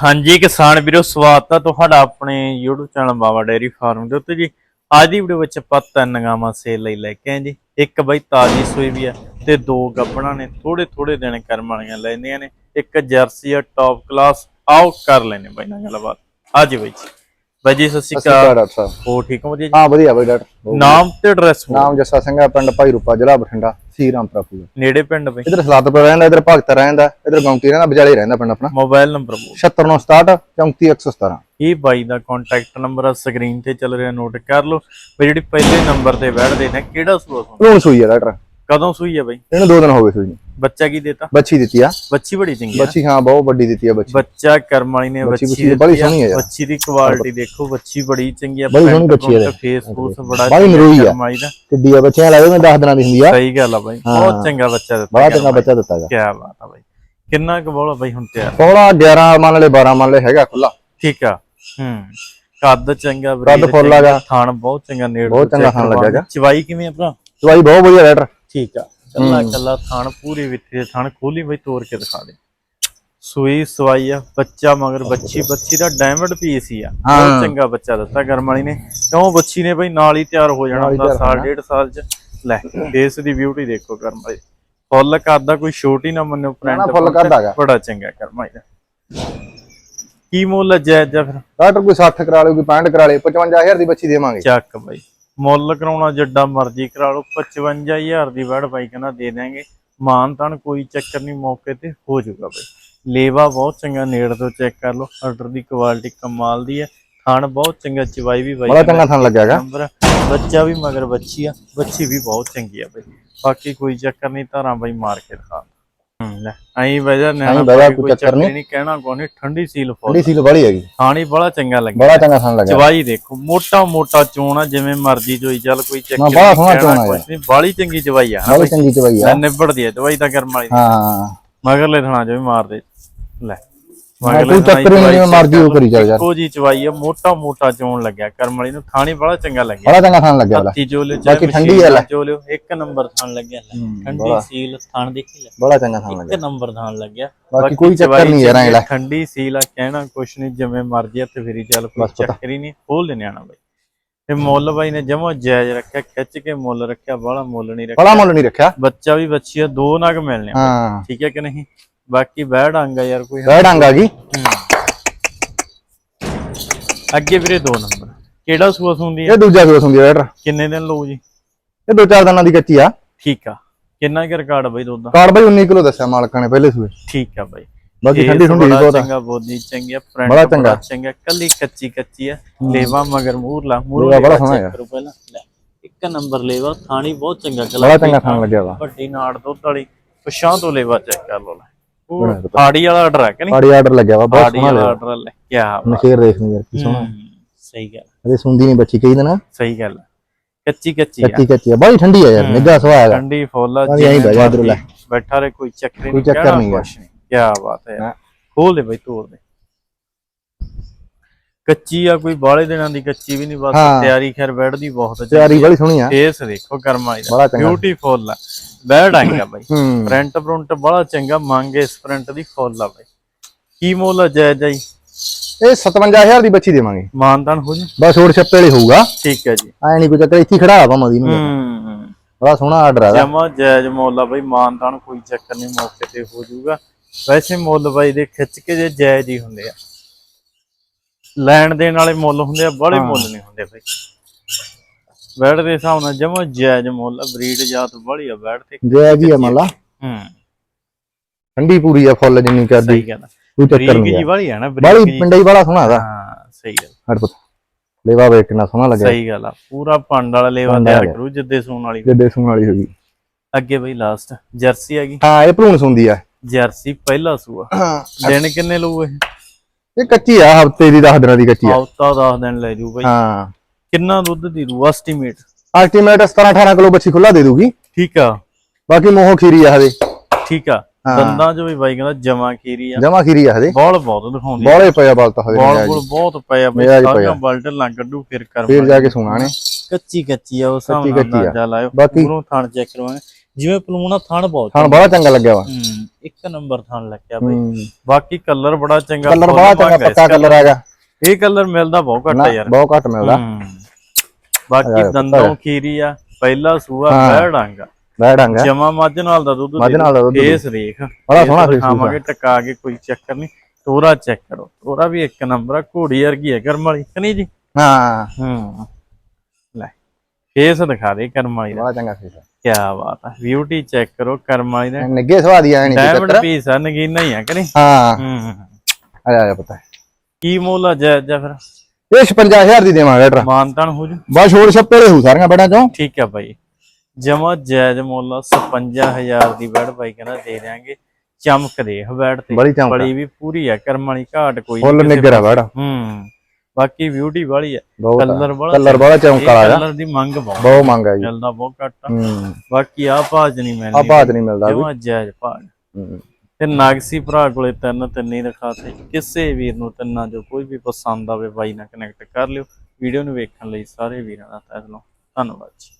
ਹਾਂਜੀ ਕਿਸਾਨ ਵੀਰੋ ਸਵਾਗਤ ਹੈ ਤੁਹਾਡਾ ਆਪਣੇ YouTube channel Bawa dairy farm ਦੇ ਉੱਤੇ ਜੀ। ਅੱਜ ਦੀ ਵੀਡੀਓ ਵਿੱਚ ਆਪਾਂ ਤਿੰਨ ਗਾਵਾਂ ਸੇਲ ਲਈ ਲੈ ਕੇ ਆਏ ਜੀ। ਇੱਕ ਬਈ ਤਾਜੀ ਸੂਈ ਵੀ ਆ ਤੇ ਦੋ ਗੱਬਣਾ ਨੇ ਥੋੜੇ ਥੋੜੇ ਦਿਨ ਕਰਮ ਵਾਲੀਆਂ ਲੈਂਦੀਆਂ ਨੇ। ਇੱਕ ਜਰਸੀ ਆ ਟੌਪ ਕਲਾਸ ਆਓ ਕਰ ਲੈਨੇ ਬਾਈ ਨਾਲ ਗੱਲਬਾਤ। ਅੱਜ ਬਈ ਜੀ। ਬਾਈ ਜੀ ਸਤਿ ਸ਼੍ਰੀ ਅਕਾਲ ਹੋ ਠੀਕ ਹੋ ਜੀ? ਹਾਂ ਵਧੀਆ ਬਈ ਡਾਕਟਰ। ਨਾਮ ਤੇ ਐਡਰੈਸ ਨਾਮ ਜੱਸਾ ਸਿੰਘ ਪਿੰਡ ਭਾਈ ਰੂਪਾ ਜ਼ਿਲ੍ਹਾ ਬਠਿੰਡਾ। ਸੀ ਰਾਮਪੁਰਾ ਪੂਰਾ ਨੇੜੇ ਪਿੰਡ ਬਈ। ਇਧਰ ਸਲਾਦਪੁਰ ਰਹਿੰਦਾ ਇਧਰ ਭਗਤ ਰਹਿੰਦਾ ਇਧਰ ਗੌਂਕੀ ਰਹਿੰਦਾ ਵਿਚਾਲੇ ਰਹਿੰਦਾ ਪਿੰਡ ਆਪਣਾ। ਮੋਬਾਈਲ ਨੰਬਰ ਬੋਲ। 76967 34117 ਇਹ ਬਾਈ ਦਾ ਕੰਟੈਕਟ ਨੰਬਰ ਆ ਸਕਰੀਨ ਤੇ ਚੱਲ ਰਿਹਾ ਨੋਟ ਕਰ ਲਓ। ਵੀ ਜਿਹੜੀ ਪਹਿਲੇ ਨੰਬਰ ਤੇ ਬੈਠਦੇ ਨੇ ਕਿਹੜਾ ਸੂਆ ਹੁਣ ਸੂਈ ਹੈ ਡਾਕਟਰ ਕਦੋਂ ਸੂਈ ਆ ਬਾਈ? ਇਹਨੂੰ ਦੋ ਦਿਨ ਹੋ ਗਏ ਸੂਈ ਨੂੰ। ਬੱਚਾ ਕੀ ਦੇਤਾ? ਬੱਚੀ ਦਿੱਤੀ ਆ। ਬੱਚੀ ਬੜੀ ਚੰਗੀ ਆ। ਬੱਚੀ ਹਾਂ ਬਹੁਤ ਵੱਡੀ ਦਿੱਤੀ ਆ ਬੱਚੀ। ਬੱਚਾ ਕਰਮ ਵਾਲੀ ਨੇ ਬੱਚੀ- ਬੜੀ ਦਿੱਤੀ ਆ। ਸੋਹਣੀ ਆ। ਬੱਚੀ ਦੀ ਕੁਆਲਿਟੀ ਦੇਖੋ ਬੱਚੀ ਬੜੀ ਚੰਗੀ ਆ। ਬੜੀ ਸੋਹਣੀ ਬੱਚੀ ਆ। ਫੇਸ ਫੂਸ ਬੜਾ ਬੜੀ ਨਰੋਈ ਆ। ਕਿੱਡੀ ਆ ਬੱਚਿਆਂ ਲੱਗਦੇ ਮੈਂ 10 ਦਿਨਾਂ ਦੀ ਹੁੰਦੀ ਆ। ਸਹੀ ਗੱਲ ਆ ਬਾਈ। ਬਹੁਤ ਚੰਗਾ ਬੱਚਾ ਦਿੱਤਾ ਬੜਾ ਚੰਗਾ ਬੱਚਾ ਦਿੱਤਾਗਾ। ਕੀ ਬਾਤ ਆ ਬਾਈ। ਕਿੰਨਾ ਕੁ ਬੋਲਾ ਬਾਈ ਹੁਣ ਤਿਆਰ? ਪੌੜਾ 11 ਮੰਨ ਲੈ 12 ਮੰਨ ਲੈ ਹੈਗਾ ਖੁੱਲਾ ਠੀਕ ਆ। ਹੂੰ। ਕੱਦ ਚੰਗਾ ਕੱਦ ਫੁੱਲ ਹੈਗਾ। ਥਾਣ ਬਹੁਤ ਚੰਗਾ ਨੇੜ ਬਹੁਤ ਚੰਗਾ ਥਣ ਲੱਗੇਗਾ। ਚਵਾਈ ਕਿਵੇਂ ਆ ਭਰਾ? ਦਵਾਈ ਬਹੁਤ ਵਧੀਆ ਡਾਕਟਰ ਠੀਕ ਆ। ਕੱਲਾ ਕੱਲਾ ਥਣ ਪੂਰੀ ਵਿੱਥੀ ਥਣ ਖੋਲੀ ਬਈ ਤੋੜ ਕੇ ਦਿਖਾ ਦੇ। ਸੂਈ ਸਵਾਈ ਆ ਬੱਚਾ ਮਗਰ ਬੱਚੀ ਬੱਚੀ ਦਾ ਡਾਇਮੰਡ ਪੀਸ ਹੀ ਆ। ਬਹੁਤ ਚੰਗਾ ਬੱਚਾ ਦਿੱਤਾ ਕਰਮ ਵਾਲੀ ਨੇ। ਕਿਉਂ ਬੱਚੀ ਨੇ ਬਈ ਨਾਲ ਹੀ ਤਿਆਰ ਹੋ ਜਾਣਾ ਹੁੰਦਾ ਸਾਲ ਡੇਢ ਸਾਲ ਚ। ਲੈ ਫੇਸ ਦੀ ਬਿਊਟੀ ਦੇਖੋ ਕਰਮ ਵਾਲੀ। ਫੁੱਲ ਕਰਦਾ ਕੋਈ ਛੋਟੀ ਨਾ ਮੰਨੋ ਪ੍ਰਿੰਟ ਫੁੱਲ ਕੱਦ ਹੈਗਾ। ਬੜਾ ਚੰਗਾ ਕਰਮ ਵਾਲੀ ਦਾ। ਕੀ ਮੁੱਲ ਜਾਇਜ਼ ਜਾਂ ਫਿਰ? ਡਾਕਟਰ ਕੋਈ 60 ਕਰਾ ਲਿਓ ਕੋਈ 65 ਕਰਾ ਲਿਓ 55000 ਦੀ ਬੱਚੀ ਦੇਵਾਂਗੇ। ਚੱਕ ਬਾਈ। ਮੁੱਲ ਕਰਾਉਣਾ ਜਿੱਡਾ ਮਰਜ਼ੀ ਕਰਾ ਲਓ 55000 ਦੀ ਵੜ ਬਾਈ ਕਹਿੰਦਾ ਦੇ ਦਾਂਗੇ ਮਾਨ ਤਾਨ ਕੋਈ ਚੱਕਰ ਨਹੀਂ ਮੌਕੇ ਤੇ ਹੋ ਜਾਊਗਾ ਬਾਈ। ਲੇਵਾ ਬਹੁਤ ਚੰਗਾ ਨੇੜ ਤੋਂ ਚੈੱਕ ਕਰ ਲਓ ਆਰਡਰ ਦੀ ਕੁਆਲਿਟੀ ਕਮਾਲ ਦੀ ਹੈ। ਥਣ ਬਹੁਤ ਚੰਗਾ ਚਵਾਈ ਵੀ ਬਾਈ ਬੜਾ ਚੰਗਾ ਥਣ ਲੱਗਿਆਗਾ ਬੱਚਾ ਵੀ ਮਗਰ ਬੱਚੀ ਆ ਬੱਚੀ ਵੀ ਬਹੁਤ ਚੰਗੀ ਆ ਬਾਈ। ਬਾਕੀ ਕੋਈ ਚੱਕਰ ਨਹੀਂ ਧਾਰਾਂ ਬਾਈ ਮਾਰ ਕੇ ਦਿਖਾ ਲੈ ਐਂ ਵਜਾ ਕੋਈ ਚੱਕਰ ਨਹੀਂ। ਕਹਿਣਾ ਠੰਡੀ ਸੀਲ ਫੁੱਲ। ਠੰਡੀ ਸੀਲ ਬੜੀ ਹੈਗੀ। ਥਾਣੀ ਬੜਾ ਚੰਗਾ ਲੱਗਿਆ। ਬੜਾ ਚੰਗਾ ਥਣ ਲੱਗਿਆ। ਚਵਾਈ ਦੇਖੋ ਮੋਟਾ ਮੋਟਾ ਚੋਣ ਆ ਜਿਵੇਂ ਮਰਜ਼ੀ ਜੋਈ ਚੱਲ ਕੋਈ ਚੱਕਰ ਨਾ, ਬੜਾ ਸੋਹਣਾ ਕਹਿਣਾ ਚੋਣ ਆ ਕੁਛ ਨਹੀਂ ਬਾਲੀ ਚੰਗੀ ਚਵਾਈ ਆ। ਬੜੀ ਚੰਗੀ ਚਵਾਈ ਆ। ਨਿਬੜਦੀ ਆ ਚਵਾਈ ਤਾਂ ਕਰਮ ਵਾਲੀ। ਹਾਂ। ਮਗਰਲੇ ਥਣਾ ਜੋ ਵੀ ਮਾਰ ਦੇ। ਲੈ। ਕੋਈ ਚੱਕਰ ਹੀ ਨਹੀਂ ਮਰਜ਼ੀ ਉਹ ਕਰੀ ਚੱਲ ਯਾਰ। ਕੋ ਜੀ ਚਵਾਈ ਆ ਮੋਟਾ ਮੋਟਾ ਚੋਣ ਲੱਗਿਆ ਕਰਮ ਵਾਲੀ ਨੂੰ ਥਾਣੀ ਬੜਾ ਚੰਗਾ ਲੱਗਿਆ। ਬੜਾ ਚੰਗਾ ਥਣ ਲੱਗਿਆ ਵਾਲਾ ਹੱਥੀ ਚੋਲੇ ਬਾਕੀ ਠੰਡੀ ਆ ਲੈ। ਚੋਲਿਓ ਇੱਕ ਨੰਬਰ ਥਾਣ ਲੱਗਿਆ ਠੰਡੀ ਸੀਲ ਥਾਣ ਦੇਖੀ ਲੈ। ਬੜਾ ਚੰਗਾ ਥਣ ਲੱਗਿਆ। ਇੱਕ ਨੰਬਰ ਥਾਣ ਲੱਗਿਆ। ਬਾਕੀ ਕੋਈ ਚੱਕਰ ਨਹੀਂ ਯਾਰ ਐਂ ਲੈ। ਠੰਡੀ ਸੀਲ ਆ ਕਹਿਣਾ ਕੁਛ ਨਹੀਂ ਜਿਵੇਂ ਮਰਜ਼ੀ ਹੱਥ ਫੇਰੀ ਚੱਲ ਕੋਈ। ਚੱਕਰ ਹੀ ਨਹੀਂ। ਖੋਲ ਦੇ ਨਿਆਣਾ ਬਾਈ। ਤੇ ਮੁੱਲ ਬਾਈ ਨੇ ਜਮਾ ਜਾਇਜ਼ ਰੱਖਿਆ ਖਿੱਚ ਕੇ ਮੁੱਲ ਰੱਖਿਆ ਬਾਹਲਾ ਮੁੱਲ ਨਹੀਂ ਰੱਖਿਆ। ਬੜਾ ਮੁੱਲ ਨਹੀਂ ਰੱਖਿਆ। ਬੱਚਾ ਵੀ ਬੱਚੀ ਆ ਦੋ ਨਗ ਮਿਲਨੇ ਆ। ਹਾਂ। ਠੀਕ ਹੈ ਕਿ ਨਹੀਂ? ਬਾਕੀ ਬੈੜ ਆਂਗਾ ਯਾਰ ਕੋਈ ਬੈਡ ਆਂਗਾ ਜੀ। ਅੱਗੇ ਵੀਰੇ ਦੋ ਨੰਬਰ। ਕਿਹੜਾ ਸੂਆ ਸੁੰਦੀ ਆ? ਇਹ ਦੂਜਾ ਸੂਸ ਹੁੰਦੀ ਹੈ ਡਾਕਟਰ ਕਿੰਨੇ ਦਿਨ ਲਊ ਜੀ? ਇਹ ਦੋ ਚਾਰ ਦਿਨਾਂ ਦੀ ਕੱਚੀ ਆ। ਠੀਕ ਆ। ਕਿੰਨਾ ਕੁ ਰਿਕਾਰਡ ਬਾਈ ਦੁੱਧ ਦਾ? ਕਾਰਡ ਬਾਈ 19 ਕਿਲੋ ਦੱਸਿਆ ਮਾਲਕਾਂ ਨੇ ਪਹਿਲੇ ਸੂਏ। ਠੀਕ ਆ ਬਾਈ। ਬਾਕੀ ਠੰਡੀ ਠੰਡੀ ਬੜਾ ਬਹੁਤ ਆ। ਚੰਗਾ ਬੋਦੀ ਚੰਗੀ ਆ। ਪ੍ਰਿੰਟ ਬੜਾ ਬੜਾ ਚੰਗਾ। ਚੰਗਾ। ਕੱਲੀ ਕੱਚੀ ਕੱਚੀ ਆ। ਲੇਵਾ ਮਗਰ ਮੂਰਲਾ ਮੂਰਲਾ ਬੜਾ ਸੋਹਣਾ ਆ। ਕਰੋ ਪਹਿਲਾਂ। ਇੱਕ ਨੰਬਰ ਲੇਵਾ। ਥਾਣੀ ਬਹੁਤ ਚੰਗਾ ਬੜਾ ਕਲਾ ਚੰਗਾ ਥਣ ਲੱਗਿਆ ਵਾ। ਵੱਡੀ ਨਾੜ ਦੁੱਧ ਵਾਲੀ। ਪਛਾਂ ਤੋਂ ਲੇਵਾ ਚੈੱਕ ਕਰ ਲਓ ਲੈ। ਉਹ ਫਾੜੀ ਵਾਲਾ ਆਰਡਰ ਹੈ ਕਿ ਨਹੀਂ? ਪਾੜੀ ਆਰਡਰ ਲੱਗਿਆ ਵਾ ਬਹੁਤ ਫਾੜੀ ਸੋਹਣਾ ਵਾਲਾ ਲਿਆ ਆਰਡਰ ਲੈ ਕੀ ਨਸ਼ੇਰ ਦੇਖ ਨੂੰ ਯਾਰ ਕੀ ਸੋਹਣਾ। ਹੂੰ, ਸਹੀ ਗੱਲ। ਅਰੇ ਸੁੰਦੀ ਨਹੀਂ ਬੱਚੀ ਕਈ ਦਿਨ ਸਹੀ ਗੱਲ। ਕੱਚੀ ਕੱਚੀ ਕੱਚੀ ਕੱਚੀ ਬੜੀ ਠੰਡੀ ਆ ਯਾਰ ਨਿੱਘਾ ਸੁਭਾਅ ਹੈਗਾ। ਠੰਡੀ ਫੁੱਲ ਆ, ਪਾਣੀ ਆਈਂ ਜਾ ਇੱਧਰੋਂ ਲੈ। ਬੈਠਾ ਰੇ ਕੋਈ ਚੱਕਰ ਹੀ ਕੋਈ ਨਹੀਂ ਚੱਕਰ ਨਹੀਂ ਨਹੀਂ। ਕੀ ਬਾਤ ਹੈ ਯਾਰ। ਖੋਲ ਦੇ ਬਈ ਤੋੜ ਦੇ। ਕੱਚੀ ਆ ਕੋਈ ਬਾਲੇ ਦਿਨਾਂ ਦੀ ਕੱਚੀ ਵੀ ਨਹੀਂ ਬਸ ਹਾਂ। ਤਿਆਰੀ ਖੈਰ ਬੈਠਦੀ ਬਹੁਤ ਤਿਆਰੀ ਬੜੀ ਸੋਹਣੀ ਆ। ਫੇਸ ਦੇਖੋ ਕਰਮਾਈ ਦਾ। ਬਿਊਟੀਫੁਲ ਆ। ਬੈਡ ਆਂਗਾ ਬਾਈ। ਹੂੰ। ਪ੍ਰਿੰਟ ਪ੍ਰਿੰਟ ਬੜਾ ਚੰਗਾ ਮੰਗੇ ਇਸ ਪ੍ਰਿੰਟ ਦੀ ਫੁੱਲ ਆ ਬਾਈ। ਕੀ ਮੁੱਲ ਆ ਜੈ ਜੈ? ਇਹ 57000 ਦੀ ਬੱਚੀ ਦੇਵਾਂਗੇ। ਮਾਨਦਾਨ ਹੋ ਜੀ? ਬਸ ਛੋੜ ਛੱਪੇ ਵਾਲੀ ਹੋਊਗਾ। ਠੀਕ ਹੈ ਜੀ। ਐ ਨਹੀਂ ਕੋਈ ਚੱਕਰ ਇੱਥੇ ਖੜਾ ਆਵਾ ਮਦੀ ਨੂੰ ਹੂੰ ਬੜਾ ਸੋਹਣਾ ਆਰਡਰ ਆ ਜਮਾ ਜਾਇਜ਼ ਮੁੱਲ ਆ ਬਈ ਮਾਨਦਾਨ ਕੋਈ ਚੱਕਰ ਨਹੀਂ ਮੌਕੇ ਤੇ ਹੋ ਜਾਊਗਾ। ਵੈਸੇ ਮੁੱਲ ਬਾਈ ਦੇ ਖਿੱਚ ਕੇ ਜੇ ਜਾਇਜ਼ ਹੀ ਹੁੰਦੇ ਆ। ਲੈਣ ਦੇਣ ਵਾਲੇ ਮੁੱਲ ਹੁੰਦੇ ਆ ਬੜੇ ਮੁੱਲ ਨਹੀਂ ਹੁੰਦੇ ਬਈ। ਬੈੜ ਦੇ ਹਿਸਾਬ ਨਾਲ ਜਮਾ ਜਾਇਜ਼ ਮੁੱਲ ਬਰੀਡ ਜਾਤ ਬੜੀ ਆ ਬੈੜ ਤੇ ਜੈ ਜੀ ਆ ਮੱਲਾ। ਹੂੰ। ਠੰਡੀ ਪੂਰੀ ਆ ਫੁੱਲ ਜਿੰਨੀ ਕਰਦੀ ਸਹੀ ਗੱਲ ਆ। ਕੋਈ ਚੱਕਰ ਬਰੀਕ ਨਹੀਂ ਜੀ ਆ ਵਾਲੀ ਆ ਨਾ ਬੜੀ ਬਰੀਕ ਜੀ। ਪਿੰਡਾ ਹੀ ਬੜਾ ਸੋਹਣਾ ਦਾ ਹਾਂ ਸਹੀ ਗੱਲ। ਹਟ ਪੁੱਤ। ਲੇਵਾ ਵੇਖ ਕਿੰਨਾ ਸੋਹਣਾ ਲੱਗਿਆ। ਸਹੀ ਗੱਲ ਆ। ਪੂਰਾ ਪੰਡ ਵਾਲਾ ਲੇਵਾ ਪੰਡ ਤਿਆਰ ਵਾਲਾ। ਕਰੂ ਜਿੱਦੇ ਸੂਣ ਵਾਲੀ। ਜਿੱਦੇ ਸੂਣ ਵਾਲੀ ਹੋਗੀ ਅੱਗੇ ਬਈ ਲਾਸਟ ਜਰਸੀ ਆ ਗਈ। ਹਾਂ ਇਹ ਭਰੂਣ ਸੁੰਦੀ ਆ। ਜਰਸੀ ਪਹਿਲਾ ਸੂਆ ਹਾਂ। ਦਿਨ ਕਿੰਨੇ ਲਊ ਇਹ? ਇਹ ਕੱਚੀ ਆ ਹਫ਼ਤੇ ਦੀ 10 ਦਿਨਾਂ ਦੀ ਕੱਚੀ ਆ। ਹਫਤਾ 10 ਦਿਨ ਲੈ ਜੂ ਬਈ। ਹਾਂ। ਕਿੰਨਾ ਦੁੱਧ ਦੀ ਰੂ ਐਸਟੀਮੇਟ ਅਲਟੀਮੇਟ 17 18 ਕਿਲੋ ਬੱਚੀ ਖੁੱਲਾ ਦੇ ਦੂਗੀ। ਠੀਕ ਆ। ਬਾਕੀ ਮੋਹ ਖੀਰੀ ਆ ਹਦੇ ਠੀਕ ਆ। ਹਾਂ। ਦੰਦਾਂ 'ਚ ਵੀ ਬਾਈ ਕਹਿੰਦਾ ਜਮਾ ਖੀਰੀ ਆ। ਜਮਾ ਖੀਰੀ ਆ ਹਦੇ ਬੋਲ ਬਹੁਤ ਦਿਖਾਉਂਦੀ ਆ। ਬੋਲੇ ਪਿਆ ਬਲ ਤਾਂ ਹਦੇ ਬੋਲ ਬੋਲ ਬਹੁਤ ਪਿਆ ਬਈ। ਮੇਰਾ ਜੀ ਸਾਰੀਆਂ ਪਿਆ। ਬਲਟਰ ਲਾਂ ਕੱਢੂ ਫਿਰ ਕਰ ਫੇਰ ਜਾ ਕੇ ਸੁਣਾ ਨੇ ਕੱਚੀ ਕੱਚੀ ਆ ਉਸ ਹਿਸਾਬ ਕੱਚੀ ਕੱਚੀ ਆ। ਅੰਦਾਜ਼ਾ ਲਾਇਓ। ਬਾਕੀ- ਪੂਰੋਂ ਥਣ ਚੈੱਕ ਕਰਵਾਵਾਂਗੇ ਜਿਵੇਂ ਪਲੂਣਾ ਥਣ ਬਹੁਤ ਹਾਂ ਬੜਾ ਚੰਗਾ ਲੱਗਿਆ ਵਾ। ਹੂੰ ਇੱਕ ਨੰਬਰ ਥਣ ਲੱਗਿਆ ਬਈ। ਬਾਕੀ ਕਲਰ ਬੜਾ ਚੰਗਾ ਕਲਰ ਬੜਾ ਚੰਗਾ ਪੱਕਾ ਕਲਰ ਹੈਗਾ। ਇਹ ਕਲਰ ਮਿਲਦਾ ਬਹੁਤ ਘੱਟ ਨਾ ਆ ਯਾਰ। ਬਹੁਤ ਘੱਟ ਮਿਲਦਾ। ਹੂੰ। ਬਾਕੀ ਦੰਦੋਂ ਖੀਰੀ ਆ ਪਹਿਲਾ ਸੂਆ ਹਾਂ। ਬੈੜਾਂਗਾ ਬੈ ਡੰਗ। ਹੈ ਜਮਾ ਮੱਝ ਨਾਲ ਦਾ ਦੁੱਧ ਮੱਝ ਨਾਲ ਦਾ ਦੁੱਧ ਫੇਸ ਦੇਖ ਬੜਾ ਸੋਹਣਾ ਫੇਸ ਖਾਵਾਂਗੇ ਟਕਾ ਕੇ ਕੋਈ ਚੱਕਰ ਨਹੀਂ। ਤੋਰਾ ਚੈੱਕ ਕਰੋ। ਤੋਰਾ ਵੀ ਇੱਕ ਨੰਬਰ ਆ ਘੋੜੀ ਵਰਗੀ ਹੈ ਕਰਮ ਵਾਲੀ ਕਿ ਨਹੀਂ ਜੀ? ਹਾਂ। ਹੂੰ। ਲੈ ਫੇਸ ਦਿਖਾ ਦੇ ਕਰਮ ਵਾਲੀ ਦਾ। ਬੜਾ ਚੰਗਾ ਫੇਸ ਹੈ ਕੀ ਬਾਤ ਆ। ਬਿਊਟੀ ਚੈੱਕ ਕਰੋ ਕਰਮ ਵਾਲੀ ਦਾ। ਨਿੱਗੇ ਸਵਾਦ ਹੀ ਆਏ ਨਹੀਂ ਡਾਇਮੰਡ ਪੀਸ ਆ ਨਗੀਨਾ ਹੀ ਆ ਕਿ ਨਹੀਂ? ਹਾਂ। ਹੂੰ ਆ ਜਾ ਪਤਾ। ਹੈ। ਕੀ ਮੁੱਲ ਜੈ ਜੈ ਫਿਰ? ਇਹ 55000 ਦੀ ਦੇਵਾਂਗੇ ਟਰਾ ਮਾਨਤਾਨ ਹੋ ਜੂ। ਬਸ ਛੋੜ ਛੱਪੇ ਦੇ ਹੂ ਸਾਰੀਆਂ ਬੈਠਾਂ ਚੋਂ। ਠੀਕ ਆ ਭਾਈ ਜਮਾ ਜਾਇਜ਼ ਮੁੱਲ 55000 ਦੀ ਬੈਡ ਭਾਈ ਕਹਿੰਦਾ ਦੇ ਦਿਆਂਗੇ। ਚਮਕ ਦੇ ਬੈਡ ਤੇ। ਬੜੀ ਚਮਕ ਬੜੀ ਵੀ ਪੂਰੀ ਆ ਕਰਮ ਵਾਲੀ ਘਾਟ ਕੋਈ ਫੁੱਲ ਨਿੱਗਰ ਆ ਬੈੜਾ ਹੂੰ ਬਾਕੀ ਬਿਊਟੀ ਵਾਲੀ ਆ। ਕਲਰ ਵਾਲਾ ਕਲਰ ਬੜਾ ਚਮਕ ਵਾਲਾ ਕਲਰ ਦੀ ਮੰਗ ਬਹੁਤ ਬਹੁਤ ਮੰਗ ਹੈ ਜੀ। ਚੱਲਦਾ ਬਹੁਤ ਘੱਟ ਆ। ਹੂੰ। ਬਾਕੀ ਆ ਭਾਜ ਨਹੀਂ ਆ ਮਿਲਣੀ ਬਾਤ ਨਹੀਂ ਮਿਲਦਾ ਜਮਾ ਜਾਇਜ਼ ਭਾਜ ਹੂੰ। ਤੇ ਨਾਗਸੀ ਭਰਾ ਕੋਲੇ ਤਿੰਨ ਤਿੰਨ ਹੀ ਦਿਖਾਤੇ ਕਿਸੇ ਵੀਰ ਨੂੰ ਤਿੰਨਾਂ ਜੋ ਕੋਈ ਵੀ ਪਸੰਦ ਆਵੇ ਬਾਈ ਨਾਲ ਕਨੈਕਟ ਕਰ ਲਿਓ। ਵੀਡੀਓ ਨੂੰ ਵੇਖਣ ਲਈ ਸਾਰੇ ਵੀਰਾਂ ਦਾ ਤਹਿ ਦਿਲੋਂ ਧੰਨਵਾਦ ਜੀ।